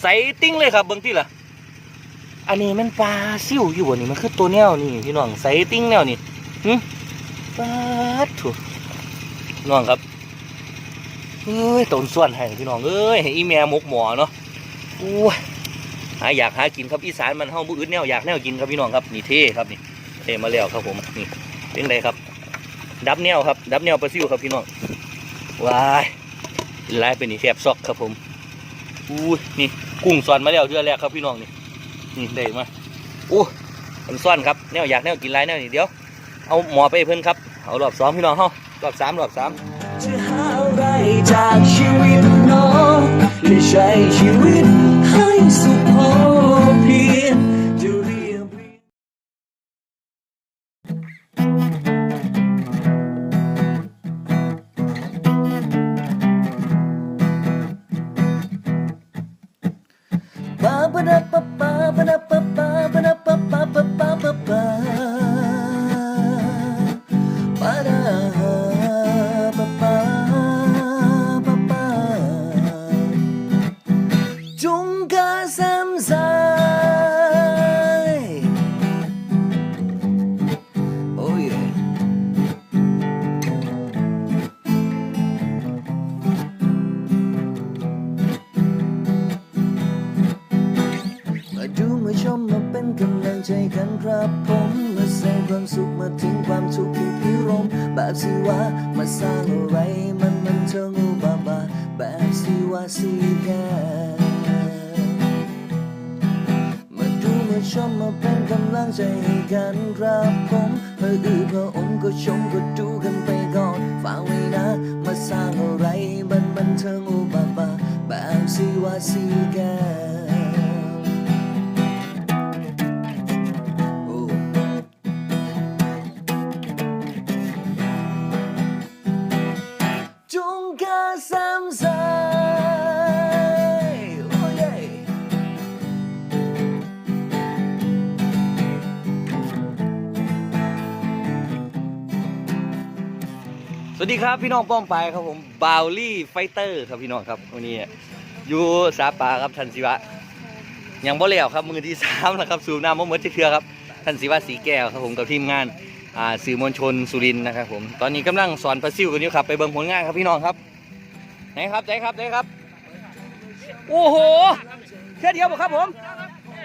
ใสติ้งเลยครับเบิ้องที่ล่ะ อันนี้มันปลาซิ่วอยู่บ่นี่มันคือตัวแนวนี่พี่น้องใสติ้งแนวนี่หึปลาถูกน้องครับเอ้ยต้นส่วนให้พี่น้องเอ้ยให้อีแม่มกหมอเนาะโอ้ยหาอยากหากินครับอีสานมันเฮาบ่อึดแนวอยากแนวกินครับพี่น้องครับนี่เท่ครับนี่เท่มาแล้วครับผมนี่เป็นไรครับ ดับแนวครับ ดับแนวปลาซิ่วครับพี่น้องว้ายไลายเป็นนี่แทบซอกครับผม อู้นี่กุ้งสอนมาแล้วเทื่อแรกครับพี่น้องนี่นี่ได้มาอู้มันซ่อนครับแนวอยากแนวกินไรแนวนี่เดี๋ยวเอาหมอไปเพิ่นครับเอารอบสองพี่น้องเฮารอบสามรอบสามจะหาอะไรจากชีวิตน้องที่ใช้ชีวิตให้สุขพอ กำลังใจกันครับผมมาแสดงความสุขมาทิ้งความทุกข์ที่พิรมแบบสิว่ามาสร้างอะไรมันมันเทิงอุบาบาแบบสิว่าสีแกมาดูมาชมมาเป็นกำลังใจให้กันครับผมเพื่ออือเพื่ออมก็ชมก็ดูกันไปก่อนฟังไว้นะ มาสร้างอะไรมันมันเทิงอุบาบาแบบสิว่าสีแก สวัสดีครับพี่น้องป้องไปายครับผมบาวลี่ไฟเตอร์ครับพี่น้องครับวันนี้อยู่สาปาครับทันศิวะยังบ่แล้วครับมือที่สามแล้วครับสูบน้ำมะเมือเครือครับทันศิวะสีแก้วครับผมกับทีมงานอ่าสื่อมวลชนสุรินทร์นะครับผมตอนนี้กำลังสอนปลาซิวกันอยู่ครับไปเบิ่งผลงานครับพี่น้องครับไหนครับไหนครับไหนครับโอ้โหเทื่อเดียวบ่ครับผม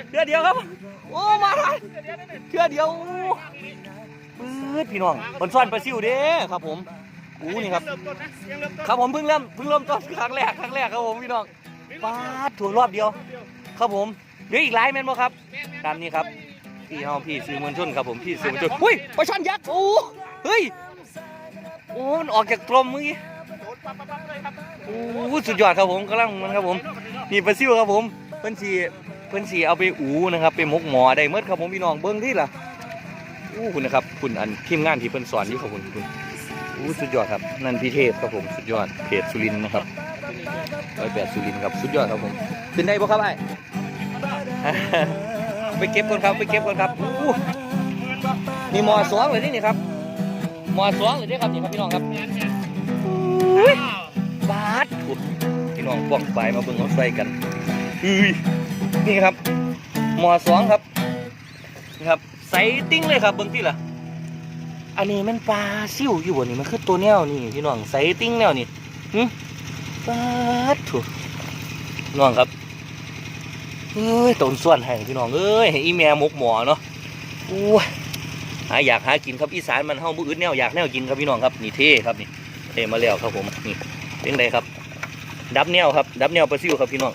เทื่อเดียวครับ โอ้มาทันเทื่อเดียวปื๊ดพี่น้องคนสอนปลาซิวเด้ครับผม อู้นี่ครับ ครับผมเพิ่งเริ่มเพิ่งเริ่มต้นครั้งแรกครั้งแรกครับผมพี่น้องปาดถูกรอบเดียว ครับผมเดี๋ยวอีกหลายแมนบ่ครับตามนี้ครับพี่เฮาพี่สื่อมวลชนครับผมพี่สื่อมวลชนอุ้ยปลาช่อนยักษ์โอ้เฮ้ยโอ้มันออกจากกลมเมื่อกี้โอ้สุดยอดครับผมกำลังมันครับผมนี่ปลาซิวครับผมเพิ่นสีเพิ่นสีเอาไปอูนะครับไปหมกหมอได้เมื่อครับผมพี่น้องเบิ้งที่ล่ะอู้คุณนะครับคุณอันทีมงานที่เพิ่นสอนอยู่ครับผมคุณ อู้สุดยอดครับ นั่นพี่เทพครับผมสุดยอดเพจสุรินนะครับร้อยแปดสุรินครับสุดยอดครับผมขึ้นได้ปะครับไอ้ไปเก็บก่อนครับไปเก็บก่อนครับอู้นี่หมอสองเลยนี่นี่ครับหมอสองเลยนี่ครับนี่ครับพี่น้องครับบาดอุ๊ยพี่น้องป้องไปมาเบิ่งเขาใส่กันอุ้ยนี่ครับหมอสองครับนี่ครับใส่ติ้งเลยครับเบิ่งที่ล่ะ อันนี้มันปลาซิ่วอยู่บ่นี่มันคือตัวแนวนี่พี่น้องใส่ติ้งแนวนี่หึปลาถูกน้องครับเอ้ยต้นส่วนให้พี่น้องเอ้ยอีแม่มกหมอเนาะโอ้ยหาอยากหากินครับอีสานมันเฮาบ่อึดแนวอยากแนวกินครับพี่น้องครับนี่เท่ครับนี่เท่มาแล้วครับผมนี่เป็นไรครับดับแนวครับ ดับแนวปลาซิ่วครับพี่น้อง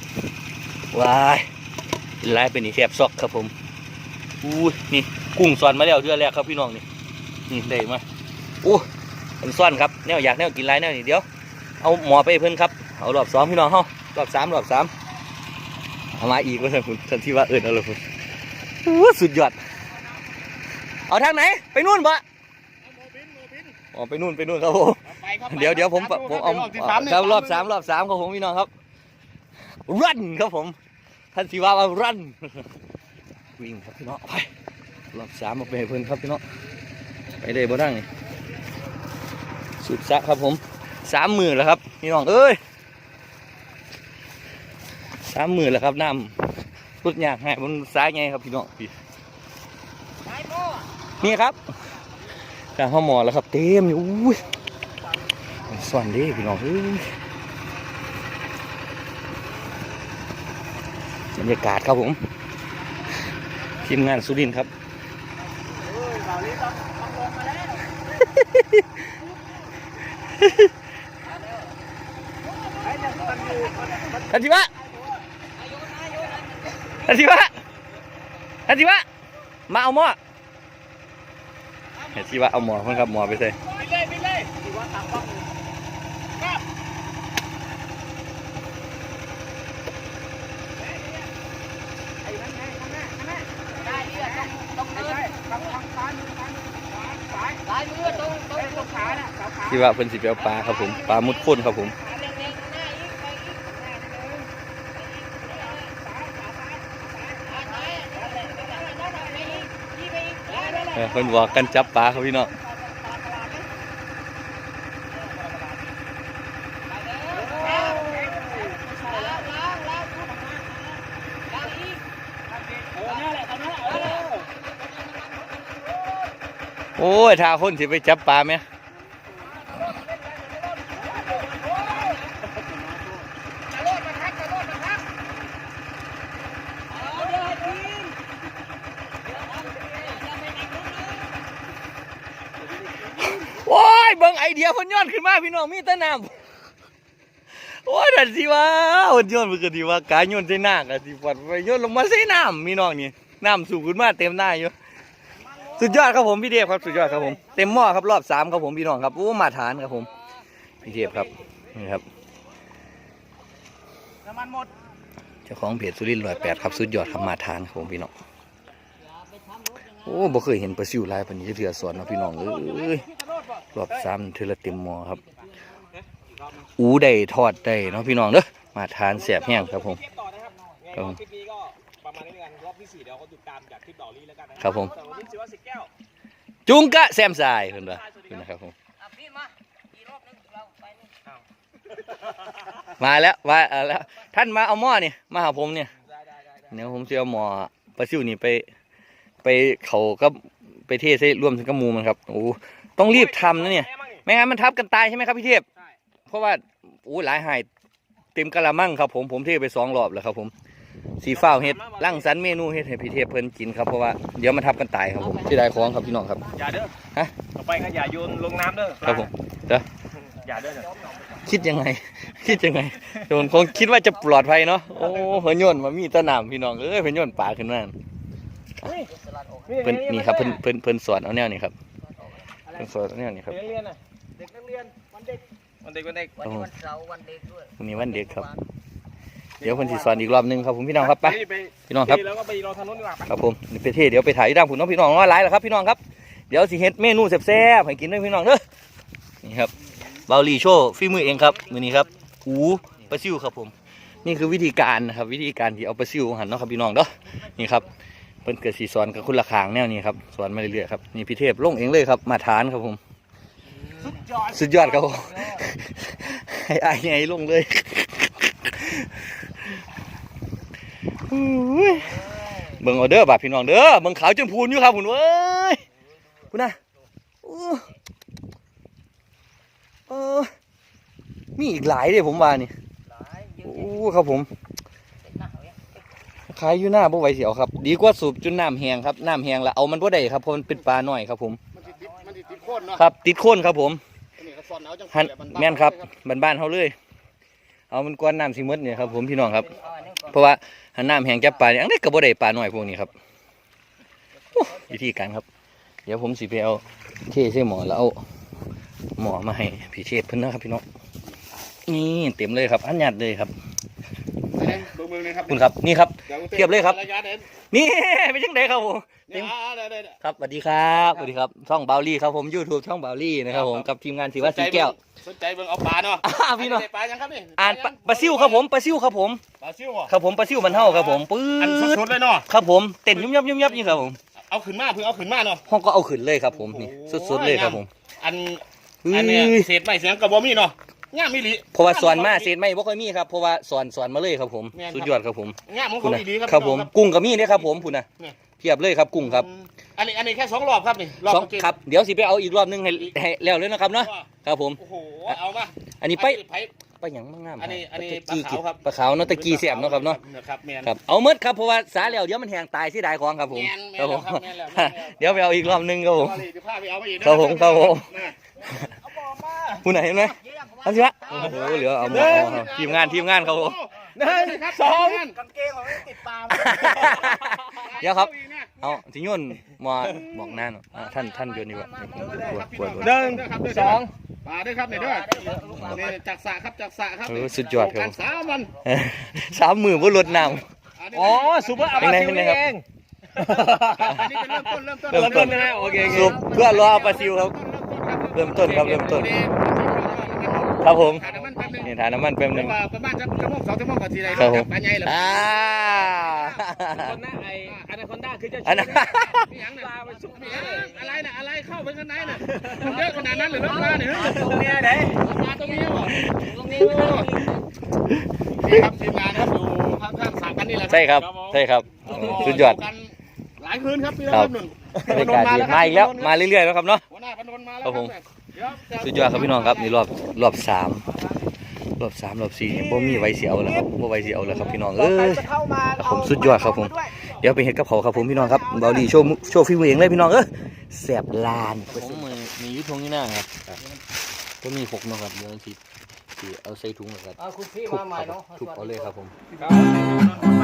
ว้ายลายเป็นนี่แทบซอกครับผมอู้ยนี่กุ้งสอนมาแล้วเทื่อแรกครับพี่น้องนี่ นี่ได้มาโอ้เป็นซ่อนครับแนวอยากแนวกินไรแนวนี่เดี๋ยว เอาหมอไปให้เพิ่นครับ เอารอบสองพี่น้องเฮารอบสามรอบสามเอามาอีกว่าคุณทันที่ว่าเอิญเอาเลยคุณโอ้สุดยอด เอาทางไหน ไปนู่นปะอ๋อไปนู่นไปนู่นครับผมเดี๋ยวเดี๋ยวผมผมเอาครับรอบสามรอบสามครับผมพี่น้องครับรันครับผม ท่านสีว่าว่ารันวิ่งครับพี่น้องไปรอบสามเอาไปให้เพิ่นครับพี่น้อง ไปเลยบ่ดังนี่สุดซะครับผมสามหมื่นแล้วครับพี่น้องเอ้ยสามหมือแล้วครับน้ำรุดยากให้มันซ้ายไงครับพี่น้องนี่ครับกลางห้องหมอแล้วครับเต็มอยู่อุ้ยสวนดีพี่น้องเอ้ยบรรยากาศครับผมทีมงานสุรินทร์ครับ ทันทีวะทันทีวะทันทีวะมาเอาหม้อเห็นที่วะเอาหม้อเพิ่นครับหม้อไปใส่ทีวะเพิ่นสิไปเอา คิดว่าเปลาครับผมปลามุดข้นครับผมเออเพิ่นบอกกันจับปลาครับพี่น้อง โอ้ย ถ้าคนสิไปจับปลาไหมโอ้ยเบิ่งไอเดียพ่นย้อนขึ้นมาพี่น้องมีแต่น้ำโอ้ยนั่นสิว่าพ่นย้อนเพิ่นก็สิว่ากายย้อนใส่หน้าก็สิปอดไปย้อนลงมาใส่น้ำพี่น้องนี่น้ำสูงขึ้นมาเต็มหน้าอยู่ สุดยอดครับผมพี่เทพครับสุดยอดครับผมเต็มหม้อครับรอบสามครับผมพี่น้องครับโอ้มาฐานครับผมพี่เทพครับนี่ครับน้ำมันหมดเจ้าของเพจสุรินทร์ร้อยแปดครับสุดยอดครับมาฐานครับผมพี่น้องโอ้บ่เคยเห็นปลาซิวลายปานี้เถื่อสอนเนาะพี่น้องเอ้ยรอบสามเทละเต็มหม้อครับ อูได้ทอดได้เนาะพี่น้องเด้อมาทานแสบแห้งครับผมครับไง ที่สี่เดี๋ยวเขาติดตามจากคลิปดอลลี่แล้วกันนะครับผม แต่วันนี้สิว่าสิแก้วจุงกะแซมสายเพิ่นว่าเพิ่นนะครับผมพี่มาอีกรอบนึงเราไปนี่มาแล้วมาเอาแล้วท่านมาเอาหม้อนี่มาหาผมเนี่ยได้ได้ได้ได้เดี๋ยวผมจะเอาหม้อปลาซิวนี่ไป ไปเขาก็ไปเทใส่ร่วมถึงกับหมูมันครับโอ้ต้องรีบทำนะเนี่ยแม่มั่งไม่งั้นมันทับกันตายใช่ไหมครับพี่เทพ ใช่ เพราะว่าโอ้หลายหายเต็มกะละมังครับผมผมเทไปสองรอบแล้วครับผม สีฟ้าวเฮ็ดร่างสรรค์เมนูเฮ็ดให้พี่เทพเพิ่นกินครับเพราะว่าเดี๋ยวมันทับกันตายครับผมที่ได้ของครับพี่น้องครับ อย่าเด้อฮะ ต่อไปก็อย่าโยนลงน้ำเด้อครับผมเด้ออย่าเด้อเนี่ยคิดยังไง คิดยังไงโดนคงคิดว่าจะปลอดภัยเนาะโอ้เพิ่นโยนมามีแตะนามพี่น้องเอ้ยเพิ่นโยนปลาขึ้นมาเพิ่นนี่ครับเพิ่นเพิ่นเพิ่นสอนเอาแนวนี้ครับเพิ่นสอนเอาแนวนี้ครับ เด็กนักเรียนน่ะเด็กนักเรียนวันเด็กวันเด็กวันเด็กวันนี้วันเสาร์วันเด็กด้วย วันนี้วันเด็กครับ เดี๋ยวเพิ่นสิสอนอีกรอบหนึงครับผมพี่น้องครับไปไปพี่น้องครับ แล้วก็ไปรอทางนู้นดีกว่าไป ครับผมนี่ไปเทเดี๋ยวไปถ่ายที่ด้านผุนน้องพี่น้องว่าหลายแล้วครับพี่น้องครับเดี๋ยวสิเฮ็ดเมนูแซ่บๆให้กินด้วยพี่น้องเด้อนี่ครับเบาลีโชว์ฝีมือเองครับมื้อนี้ครับหูปลาซิวครับผม นี่คือวิธีการนะครับวิธีการที่เอาปลาซิวหั่นเนาะครับพี่น้องเด้อนี่ครับเพิ่นเกิดสีสอนกับคุณละคางแนวนี้ครับสอนมาเรื่อยๆครับนี่พี่เทพลงเองเลยครับมาทานครับผม สุดยอดสุดยอดครับผม ให้อายไงลงเลยอุ้ย เบิ่งเอาเด้อบาดพี่น้องเด้อเบิ่งขาวจนพูนอยู่ครับคุณเว้ยคุณนะอู้เออมีอีกหลายเลยผมว่านี่หลายเยอะโอ้ครับผมเต็มหน้าเลยขายอยู่หน้าบ่ไหวเสียวครับ ดีกว่าสูบจนน้ำแห้งครับน้ำแห้งแล้วเอามันบ่ได้ครับเพราะมันเป็นปลาน้อยครับผมมันติดมันติดติดโคนเนาะครับ ติดโคนครับผมอันนี้ก็สอนเอาจังหันหละแม่นครับบ้านๆเฮาเลย เอามันกวนน้ำสิหมดเนี่ยครับผมพี่น้องครับเอาอันนี้ก่อนเพราะว่า หันน้ำแห้งจับปลาเนี่ยอันนี้ก็บ่ได้ปลาน้อยพวกนี้ครับโอ้วิธีการครับ เดี๋ยวผมสิไปเอาเทใส่หมอแล้วเอาหมอมาให้พี่เชษเพิ่นนะครับพี่น้องนี่เต็มเลยครับ อันหยัดเลยครับไปเลยเบิ่งเบิ่งเลยครับคุณครับนี่ครับดี๋วเทียบเลยครับระยะเด่นนี่เป็นจังไดครับผม เนี่ยอ่าได้ได้ได้ ครับสวัสดีครับสวัสดีครับช่องเบลลี่ครับผม YouTube ช่องเบลลี่นะครับผมกับทีมงานสีว่าสีแก้ว สนใจเบิ่งเอาปลาเนาะอ่าพี่น้องได้ปลายังครับนี่อ่านปลาปลาซิวครับผมปลาซิวครับผมปลาซิวเหรอครับผมปลาซิวมันเท่าครับผมปื๊อันดสดๆเลยเนาะครับผมเต้นยุ่มยับยุ่มยับนี่ครับผมเอาขึ้นมาเพิ่งเอาขึ้นมาเนาะห้องก็เอาขึ้นเลยครับผมนี่โอ้โหสุดๆเลยครับผมอันอุ้อันเนี้ยยเศษไม้เสียงกระบอกมีเนาะง่ามมิลิเพราะว่าสอนมาเศษไม่บ่ค่อยมีครับเพราะว่าสอนสอนมาเลยครับผม แม่นครับ สุดยอดครับผมง่ามของคุเขาณนะดีครับครับผม พี่น้อง กุ้งก็มีเนี่ยครับผมคุณนะเนี่ย เทียบเลยครับกุ้งครับอืมอันนี้อันนี้แค่สองรอบครับนี่รอบสองเมื่อกี้ ครับเดี๋ยวสิไปเอาอีกรอบหนึงให้ให้แล้วเลยนะครับเนาะครับผม โอ้โหเอามาอันนี้ไปไปไปหยังมางามอันนี้อันนี้ตะกี้ปลาขาวครับ ปลาขาวเนาะตะกี้เสียบเนาะครับเนาะนะครับแมน ครับเอาหมดครับเพราะว่าสาแล้วเดี๋ยวมันแห้งตายเสิได้ของครับผมแม่นครับผมแม่นแล้วครับแม่นแล้ว เดี๋ยวไปเอาอีกรอบหนึงครับผมเอาเลยเดี๋ยวพาไปเอาไปอีกนะครับผมครับผม นะคุณไหนเห็นไหมอันสิวะโอ้โหเหลือเอาหมดเอาเอาทีมงานทีมงานครับผม หนึ่งสองกางเกงของมันติดปลาเดี๋ยวครับเอาสิโยนมาบอกหน้าหน่อยอ่าท่านท่านโยนดีกว่าปวดปวดปวดหนึ่งสองปลาด้วยครับเนี่ยด้วยนี่จักสะครับจักสะครับเออสุดยอดครับการสามวันสามมือบ่ลดน้อ๋อซูเปอร์อาบาซิลนี่เองอันนี้เป็นเริ่มต้นเริ่มต้นำเริ่มต้นนะโอเคโอเคสูบเพื่อรอปลาซิวครับ เริ่มต้นครับเริ่มต้น ครับผมขาดน้ำมันแป๊บนึงนี่ทานน้ำมันแป๊บหนึงว่าประมาณจะชั่วโมงสองชั่วโมงก่อนทีไรครับผมปลาใหญ่เหรออ่าคนหน้าไออนาคอนด้าคือจะอันนั้นมีหยังน่ะมีหยังอะไรน่ะอะไรเข้าไปข้างในน่ะมันเยอะขนาดนั้นหรือน้ำปลาเนี่ยตรงเนี้ยไหนปลาตรงนี้เหรอตรงนี้นี่ครับทีมงานครับอยู่ข้างๆสระกันนี่แหละใช่ครับใช่ครับสุดยอดกันหลายคืนครับพี่ครัน้อบงหนุ่นบรรยากาศดีมาอีกแล้วมาเรื่อยๆแล้วครับเนาะหัวหน้าพนนมาแล้วครับผมเดี๋ยวจะ สุดยอดครับพี่น้องครับนี่รอบรอบสามรอบสามรอบสี่บ่มีไว้เสียวแล้วครับบ่ไว้เสียวแล้วครับพี่น้องเอ้ยจะเข้ามาครับผมสุดยอดครับผม เดี๋ยวไปเฮ็ดกับเขาวครับผมพี่น้องครับเบาดีโชว์มุโชว์ฝีมือเองเลยพี่น้องเอ้ยแสบลานผมมือมียุทงนี่หน้าครับก็มีหกเนาะครับเดี๋ยวสิสิเอาใส่ถุงแล้วครับเอาคุณพี่ทุบมาใหม่ครับเนาะทุบเอาเลยครับผม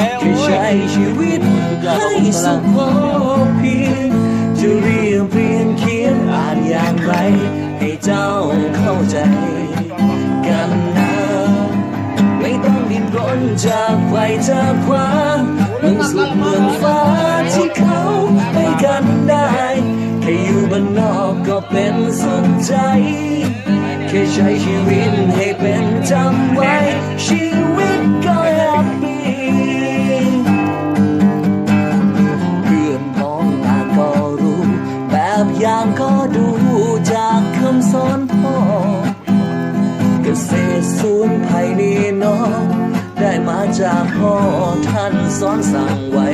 องที่ใช้ชีวิตให้สุขพอเพียงจะเรียบเรียงเขียนอ่านอย่างไร ให้เจ้าเข้าใจกันนะไม่ต้องดิ้นรนจากไฟจากขวาเมืองสุดเมืองฟ้าที่เขาไปกันได้แค่อยู่บ้านนอกก็เป็นสุขใจแค่ใช้ชีวิตให้เป็นจำไว้ชีวิต ษตรสวนไผ่นี่น้อง ได้มาจากพ่อท่านสอนสั่งไว้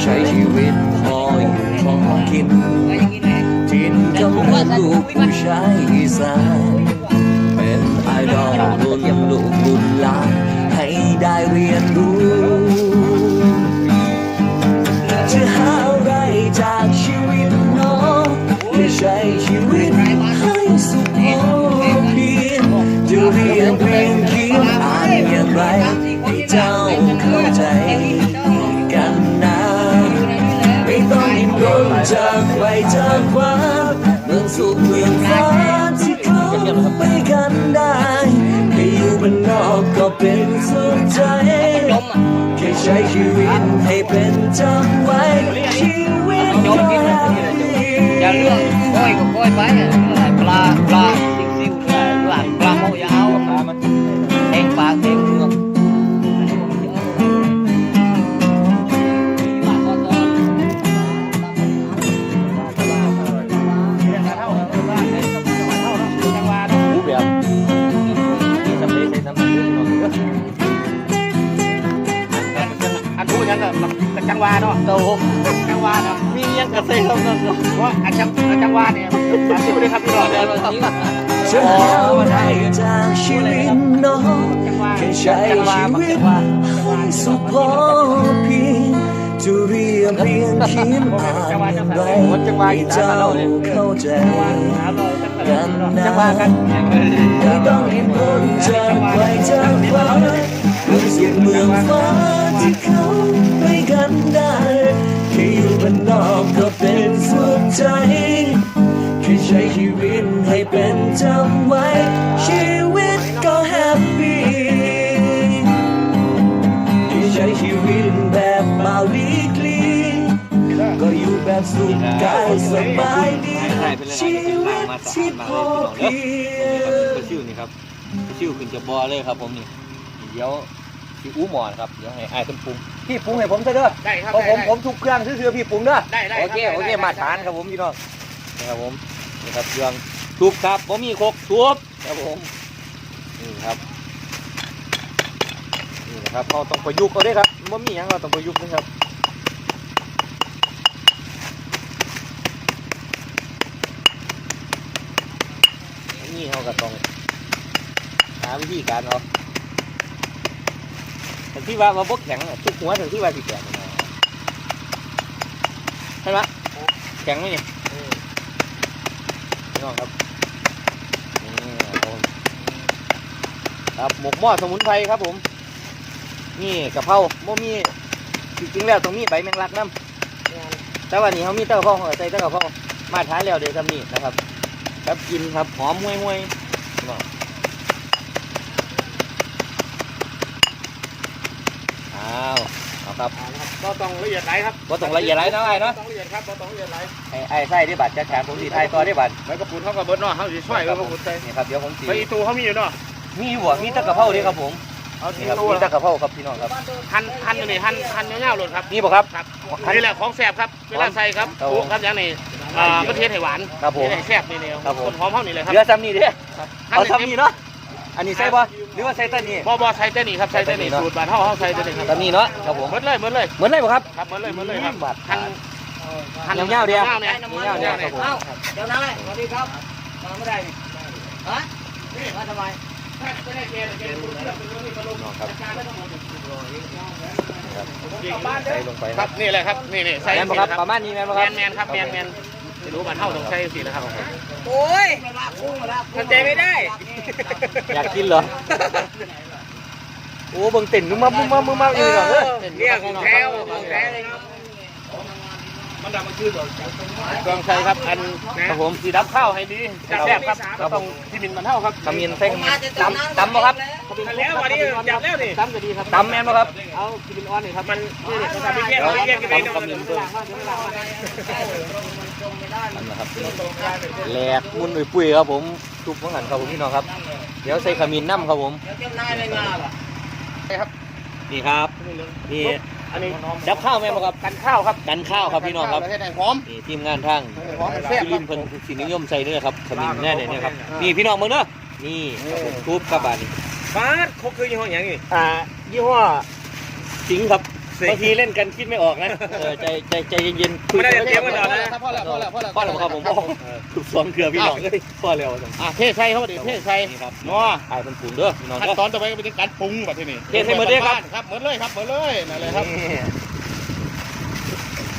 ใช้ชีวิตพออยู่พอกินทินกำเนิดลูกผู้ชายอีสานเป็นไอดอลรุ่นลูกรุ่นหลานให้ได้เรียนรู้จะหา เรียนเรียนเขียนอ่านอย่างไรให้เจ้าเข้าใจกันนะไม่ต้องดิ้นรนจากไปจากขวาเมืองสุขเมืองฟ้าที่เขาไปกันได้ให้อยู่บ้านนอกก็เป็นสุขใจแค่ใช้ชีวิตให้เป็นจำไว้ชีวิตก็แฮปปี้อย่าเลือกก้อยก็ก้อยไปปลาปลา จังหวาเนาะโตจังหวาเนาะมียังกระเซ็นครับนั่นเนาะว่าอันจังอันจังหวาเนี่ยมาสู้เลยครับพี่น้องเดี๋ยวเราทิ้งอะจะหาอะไรจากชีวิตน้องแค่ใช้ชีวิตให้สุขพอเพียงจจะเรียบเรียงเขียนอ่านอย่างไรให้เจ้าเข้าใจกันนะไม่ต้องเห็นผลจากใครจากฟ้าเมืองสุขเมืองฟ้าที่เขาไป กันได้แค่อยู่บนนอกก็เป็นสุขใจแค่ใช้ชีวิตให้เป็นจำไว้ ชีวิตก็แฮปปี้แค่ใช้ชีวิตแบบมาลีกลีก็อยู่แบบสุขกายสบายดีชีวิตที่พอเพียงปลาชิวนี่ครับปลาชิวขึ้นจะบอเลยครับผมนี่เดี๋ยว พี่อู้หมอนครับเดี๋ยวให้อายเป็นปรุงพี่ปรุงให้ผมซะเด้อได้ครับเพราะผมได้ผมทุกเครื่องซื้อๆพี่ปรุงเด้อได้ได้โอเคครับโอเคได้ได้มาทานครับผมพี่น้องนี่ครับผมนี่ครับเครื่องทุบครับผมมีโคกทุบครับผมนี่ครับนี่นะครับเราต้องประยุกต์เอาด้วยครับผมมีอย่างเราต้องประยุกต์นะครับอันนี่เราก็ต้องหาวิธีการเอา แต่ที่ว่าว่าบกแข็งอะทุกหัวถึงที่ว่าสิแข็งนะใช่ไหมแข็งไหมเนี่ยพี่น้องครับนี่ครับผมครับหมกหม้อสมุนไพรครับผม นี่กะเพราโมมีจริงๆแล้วตรงนี้ใบแมงลักน้ำแต่ว่านี่เขามีเต้ากะเพราเขาก็ใส่เต้ากะเพรามาท้ายแล้วเดี๋ยวทำนี่นะครับ ครับกินครับหอมมวยมวย ๆพี่น้องอ้าวเอาครับก็ต้องละเอียดไหลครับก็ต้องละเอียดไรนะไอ้เนาะต้องละเอียดครับต้องละเอียดไหลไอ้ไอ้ไส้ได้บัตรจะแถมผมสีไทยต่อได้บัตรใบกระปุนเท่ากับเบิร์ดเนาะเขาสิช่วยใบกระปุนใส่นี่ครับเดี๋ยวผมสีใบอีตูเขามีอยู่เนาะมีอยู่บ่มีแตะกะเพราด้วยครับผมเอานี่ที่ครับตู้มีแตะกะเพราครับพี่น้องครับ หั่นหั่นอยู่นี่หั่นหั่นยาวๆเลยครับนี่บ่ครับ ครับนี่แหละของแซ่บครับเวลาใส่ครับครับผมปุ๊ครับอย่างนี้อ่ามันเทศให้หวานครับผมเทศให้แซ่บนี่เนี่ยครับผม คนหอมเท่านี้เลยครับเหลือซ้ำนี่เด้ครับเอาซ้ำนี่เนาะ อันนี้ใส่บ่หรือว่าใส่แต้นนี่บ่บ่ใส่แต่นี่ครับใส่แต่นี่ใส่แต่นี่เนาะสูตรบานเฮาเฮาใส่แต่นี่ครับซ้ำนี่เนาะครับผมหมดเลยหมดเลยเหมือนเลยบ่ครับครับหมดเลยหมดเลยครับบาทหั่นหั่นยาวๆเดียวเนี่ยยาวๆเดียวครับผมเดี๋ยวนายสวัสดีครับมาไม่ได้นี่ฮะมาทำไมน้องครับใส่ลงไปครับนี่แหละครับนี่นี่ใส่แมนบ่ครับประมาณนี้แมนบ่คแมรับนแมนครับแมนแมน ไม่รู้บานเฮาต้องใส่สินะครับโอ้ยทำใจไม่ได้ อยากกินเหรอ โอ้เบิ่งเต้นมึงมามึงมามึงมาอยู่เนาะเออเนี่ยของแท้ของแท้เลยครับ เครื่องใช้ครับ อันครับผมสีดับข้าวให้ดีแซ่บครับก็ต้องที่มินมันเท่าครับขมิ้นใส่ขมิ้นตำตำบ่ครับแล้ววันนี้จับแล้วนี่ตำก็ดีครับตำแม่นบ่ครับ เอากินเป็นอ้อนนี่ครับ มันนี่นี่ทำไปแค่ไปแค่กินไปนอนนั่นแหละครับแหลกมุนปุยๆครับผมทุบมังหันครับผมพี่น้องครับ เดี๋ยวใส่ขมิ้นน้ำครับผมเจ้านายเลยงาล่ะนี่ครับ นี่ อันนี้ดับข้าวแม่นบ่ครับกันข้าวครับกันข้าวครับพี่น้องครับให้ได้หอมนี่ทีมงานทางหอมมันแซ่บพี่ลินเพิ่นสินิยมใส่เนื้อครับขมิ้นแน่เลยเนี่ยครับนี่พี่น้องมึงเด้อนี่ครับผมทุบกับบาดนี่บ้าเขาคือยี่ห้ออย่างนี้อ่ายี่ห้อสิงห์ครับ บางทีเล่นกันคิดไม่ออกนะเออใจใจใจเย็นๆคุยไม่ได้กันเตรียมไว้ก่อนนะพ่อแล้วพ่อแล้วพ่อแล้วพ่อแล้วครับผมพ่อทุกสองเครือพี่น้องเอ้ยพ่อแล้วจังอะเทใส่เขาดิเทใส่นี่ครับนัวไอ้เป็นปรุงเด้อพี่น้องขั้นเด้อตอนต่อไปก็เป็นการปรุงแบบที่นี่เทใส่หมดเลยครับครับหมดเลยครับหมดเลยนั่นเลยครับนี่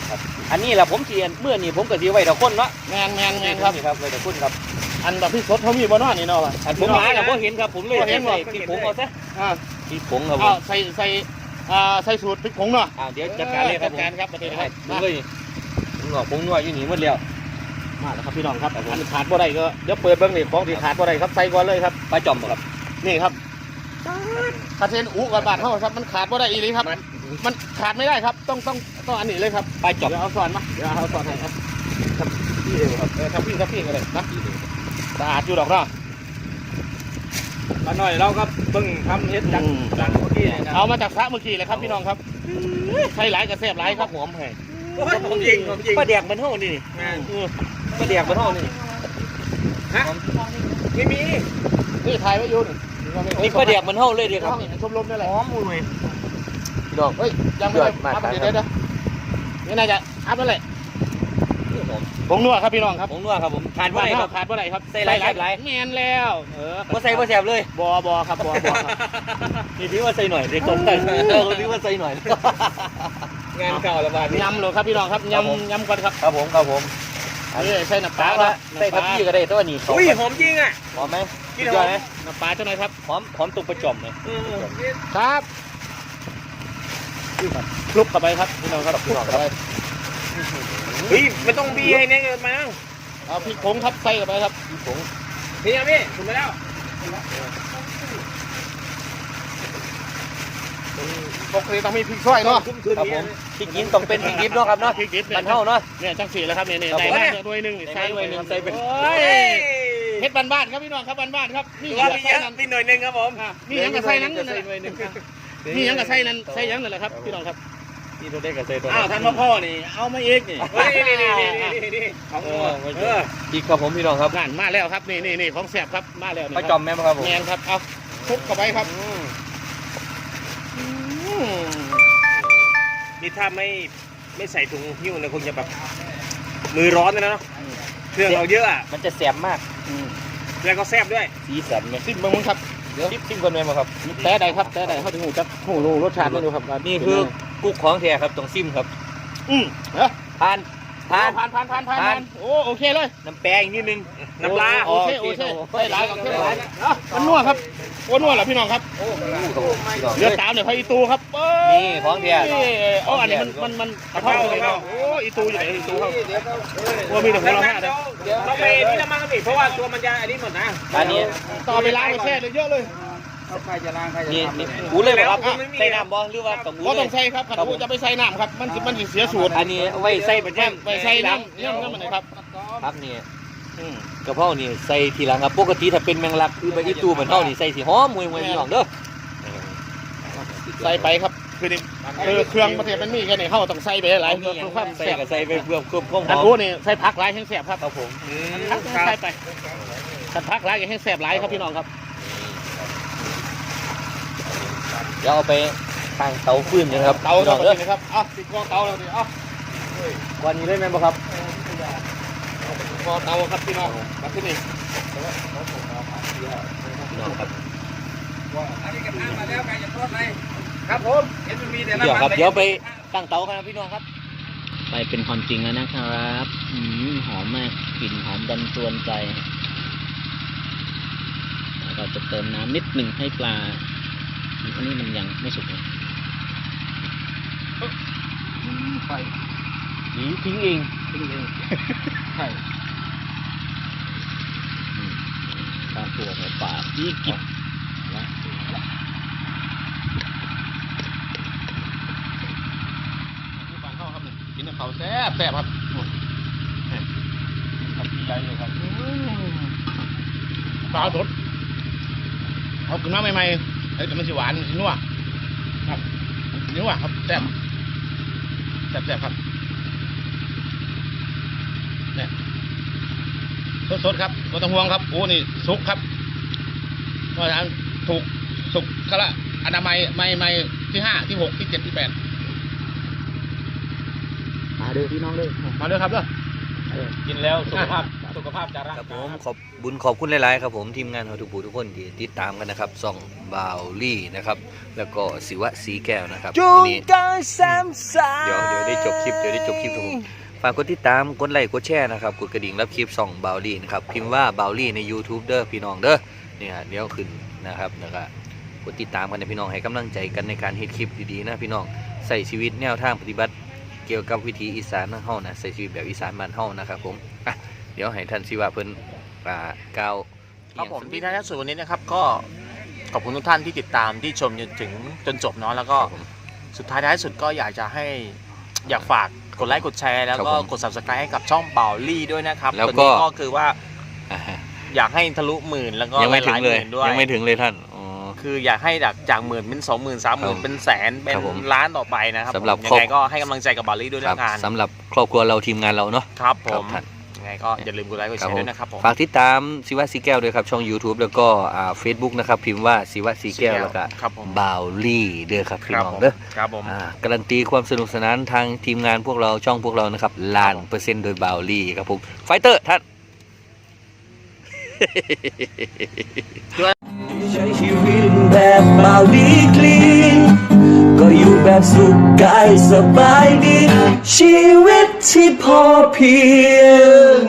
ครับอันนี้แหละผมเทียนเมื่อนี่ผมก็สีไว้ตะคนเนาะแมนแมนแมนครับนี่ครับไว้ตะคนครับอันแบบพี่สดเขามีบ่เนอนี่เนาะอันผมหาแล้วผมเห็นครับผมเลยบ่เห็นบ่ใส่พริกผงเอาซะอ่าพริกผงครับผเอามใส่ใส่ อ่าใส่สูตรพริกผงเนาะอ่าเดี๋ยวจัดการเลยครับผมจัดการครับประเด็นครับผมเลยผมงอกผมนัวอยู่นี่หมดแล้วมาแล้วครับพี่น้องครับอันขาดบ่ได้ก็เดี๋ยวเปิดเบิ้งนี่ของที่ขาดบ่ได้ครับใส่ก่อนเลยครับปลาจอมบ่ครับนี่ครับคาเทนอุก่อนบาทเท่าครับมันขาดบ่ได้อีหลีครับ มันขาดไม่ได้ครับ ต้องต้องต้องอันนี้เลยครับปลาจอมเดี๋ยวเอาสอนมาเดี๋ยวเอาสอนให้ครับครับพี่เดียวครับเออครับพี่ครับพี่กันเลยนะสะอาดอยู่ดอกเนาะ มาหน่อยเราก็เพิ่งทำเฮ็ดจากจากเมื่อกี้นะเอามาจากพระเมื่อกี้เลยครับพี่น้องครับใช้หลายกระเสียบหลายครับหอมให้ผมยิงผมยิงปลาแดกมันเท่านี่นี่เออปลาแดกมันเท่านี่ไม่มีนี่ถ่ายไว้อยู่นี่นี่ปลาแดกมันเท่าเลยเดียวคห้รัอบงชมรมนั่นแหละหอมมุ้ยพี่น้องเฮ้ยยังไม่ได้เดือดมากอัพครับเดี๋ยวเดี๋ยวเดี๋ยวนี่น่าจะอัพนั่นแหละนี่หอม ผงนัวครับพี่น้องครับผงนัวครับผมขาดบ่ได้ครับขาดบ่ได้ครับใส่หลายใส่หลายแมนแล้วเออบ่ใส่บ่แสบเลยบอบอครับบอบอครับนี่ถือว่าใส่หน่อยเด็กคนนั้นเออถือว่าใส่หน่อยงานเก่าละบาทยำเลยครับพี่น้องครับครับผมยำยำก่อนครับครับผมครับผมนี่ใส่น้ำปลาปลาละใส่ทับพี่ก็ได้ตัวนี้อุ้ยหอมจริงอะหอมไหมกินสุดยอดไหมน้ำปลาเจ้าหน่อยครับหอมหอมตุกประจอมเลยครับคลุกเข้าไปครับพี่น้องครับคลุกเข้าไป เฮ้ยไม่ต้องบีให้เนี่ยเกินมาเอาพริกผงครับใส่เข้าไปครับผงพี่ยังพี่ถูกไหมแล้วปกติต้องมีพริกช่วยเนาะคุ้มคืนครับนี้ผมพริกยินต้องเป็นพริกยิบเนาะครับเนาะพริกดิบเนี่ยบันเท่าเนาะเนี่ยจังสีแล้วครับเนี่ยเนี่ยครับใส่ผมมาเนี่ยด้วยหนึ่งนี่ใส่ใส่หน่วยหนึ่งใส่เป็นโอ้ยเฮ็ดบ้านๆครับพี่น้องครับบ้านๆครับนี่ว่ายังมีกับเยใส่อะนั้นมีหน่วยหนึ่งครับผมอะนี่ยังกับใส่นั้นจะนั่นใส่แหละหน่วยหนึ่งนี่ยังกับใส่นั้นใส่ยังนั่นแหละครับพี่น้องครับ นี่ตัวได้กับใส่ตัวอ้าวท่านพ่อนี่ เอามาอีกนี่เฮ้ยนี่นี่นี่นี่นี่ของเอตัวอไม่เอใช่อพริกครับผมพี่น้องครับนั่นมาแล้วครับนี่นี่นี่ของแสบครับมาแล้วนี่ประจอมแม่นบ่ครับผมแมนครับเอาคลุกเข้าไปครับอืมอืมนี่ถ้าไม่ไม่ใส่ถุงหิ้วเนี่ยคงจะแบบมือร้อนเลยนะเนาะเครื่องเราเยอะอะมันจะแสบมากแล้วก็แซ่บด้วยสีสันไหมซิมเบิ้งมั้งครับเดี๋ยวชิมคนแม่นบ่ครับแต่ใดครับแต่ใดเขาถึงหูจักหูรู้รสชาติไม่รู้ครับว่านี่คือ กุ๊กของแท้ครับต้องซิมครับอืมเอ้อทานทานผ่านผ่านผ่านผ่านผ่านผ่านโอ้โอเคเลยน้ำแปลงอีกนิดนึงน้ำปลาโอเคโอเคใส่หลายกับเท่หลายเอ้ามันนัวครับโอ้นัวเหรอพี่น้องครับโอ้โหครับผมพี่น้องเลือดตามเนี่ยพออีตูครับเอ้ยนี่ของแท้อ๋ออันนี้มันมันมันกระเพราเลยเนาะโอ้อีตูอยู่ไหนอีตูครับโอ้มีแต่หัวเราะแล้ห้าวเด้อเราไปนี่ละมั้งครับพี่เพราะว่าตัวมันจะอันนี้หมดนะอันนี้ต่อไปล้างไปแช่เลยเยอะเลย นี่นี่กูเลยบ่ครับใส่น้ำบ่หรือว่าต้องกูก็เลต้อย งใส่ครับขันอูจะไปใส่น้ำครับ มันสิมันสิเสียสูตรอันนี้เอาไว้ใส่เป็นแม่ไปใส่น้ำเนี่ยนั่นมันเลยครับครับนี่อืมกระเพรานี่ใส่ทีหลังครับปกติถ้าเป็นแมงลักคือใบอีตูเหมือนเฮานี่ใส่สิหอมมวยมวยพี่น้องเด้อใส่ไปครับคือนี่เออเครื่องประเทศมันมีแค่นี้เขาต้องใส่ไปหลายๆเพื่อเพื่อความใส่แซ่บก็ใส่ไปเพื่อเพิ่มความหอันออูมนี่ใส่ผักหลายแห้งแซ่บครับครับผมผักใส่ไปขันผักหลายแห้งแซ่บหลายครับพี่น้องครับ เดี๋ยวเอาไปตั้งเตาฟืนกันครับเตาพี่เตาน้องเด้อครับอะติดกองเตาแล้วดิอะวันนี้ได้แม่นบ่ครับกองเตาครับพี่น้องมาที่นี่พี่น้องครับครับผมเห็นมันมีแต่เดี๋ยวครับเดี๋ยวไปตั้งเตากันนะพี่น้องครับ ไปเป็นความจริงแล้วนะครับอืมหอมมากกลิ่นหอมดันชวนใจแล้วเราจะเติมน้ำนิดหนึ่งให้ปลา อันนี้มันยังไม่สุกนะหนีทิ้งเองใช่ปลาตัวหัวปลาที่กิบที่บ้านเขาครับนี่กินกับเขาวแซ่บแซ่บครับทำดีใจเลยครับปลาสดเอาขึ้นมาใหม่ๆ เอ้ยแต่มันสิหวานมันสินัวครับนัวครับแซ่บแซ่บแซ่บครับเนี่ยสดๆครับไม่ต้องห่วงครับโอ้นี่สุกครับเพราะฉะนั้นถูกสุกก็ละอนามัยไม่ไม่ที่ห้าที่หกที่เจ็ดที่แปดมาเด้อพี่น้องเด้อมาเลยครับเด้อกินแล้วสุขภาพ สุขภาพจะร่างครับผมขอบบุญขอบคุณหลายๆครับผมทีมงานของทุกผู้ทุกคนที่ติดตามกันนะครับส่องบาวลี่นะครับแล้วก็ศิวะสีแก้วนะครับจุวังนนี้กายสามสาเดี๋ยวเดี๋ยวได้จบคลิปเดี๋ยวได้จบคลิปครับผมฝากกดติดตามกดไลค์กดแชร์นะครับกดกระดิ่งรับคลิปส่องบาวลี่นะครับพิมพ์ว่าบาวลี่ใน YouTube เด้อพี่น้องเด้อเนี่ยเดี๋ยวขึ้นนะครับแล้วก็กดติดตามกันนะพี่น้องให้กำลังใจกันในการเฮ็ดคลิปดีๆนะพี่น้องใส่ชีวิตแนวทางปฏิบัติ เกี่ยวกับวิถีอีสานของเฮานะใส่ชีวิตแบบอีสานบ้านเฮานะครับผมอะ เดี๋ยวให้ท่านศิวะเพิ่นอ่ากล่าวครับผมที่ท้ายที่สุดวันนี้นะครับก็ขอบคุณทุกท่านที่ติดตามที่ชมจนถึงจนจบเนาะแล้วก็ครับผมสุดท้ายท้ายสุดก็อยากจะให้อยากฝากกดไลค์กดแชร์แล้วก็ครับผมกด subscribe ให้กับช่องเป่าลี่ด้วยนะครับแล้วตัวก็นี้ก็คือว่าอ่าฮะอยากให้ทะลุหมื่นแล้วก็ยังไม่ถึงเลยหาๆหมื่นด้วยยังไม่ถึงเลยท่านอ๋อคืออยากให้จากจากหมื่นเป็นสองหมื่นสามหมื่นครับเป็นแสนเป็นครับผมล้านต่อไปนะครับสำหรับผมครอบยังไงก็ให้กำลังใจกับเป่าลี่ด้วยคเรื่รัอบงงานสำหรับครอบครัวเราทีมงานเราเนาะครับผครับมท่านยังไง ก็อย่าลืมกดไลค์กดแชร์ด้วยนะครับผมฝากติดตามศิวะสีแก้วด้วยครับ ช่อง YouTube แล้วก็อ่า Facebook นะครับ พิมพ์ว่าศิวะสีแก้วแล้วก็ครับผมบาวลี่เด้อครับพี่ครับน้องผมเด้อครับผมอ่าการันตีความสนุกสนานทางทีมงานพวกเราช่องพวกเรานะครับล้านเปอร์เซ็นต์โดยบาวลี่ครับผมไฟเตอร์ท่านใช้ชีวิตแบบเบาดีคลีนก็ ก็อยู่แบบสุขกายสบายดี ชีวิตที่พอเพียง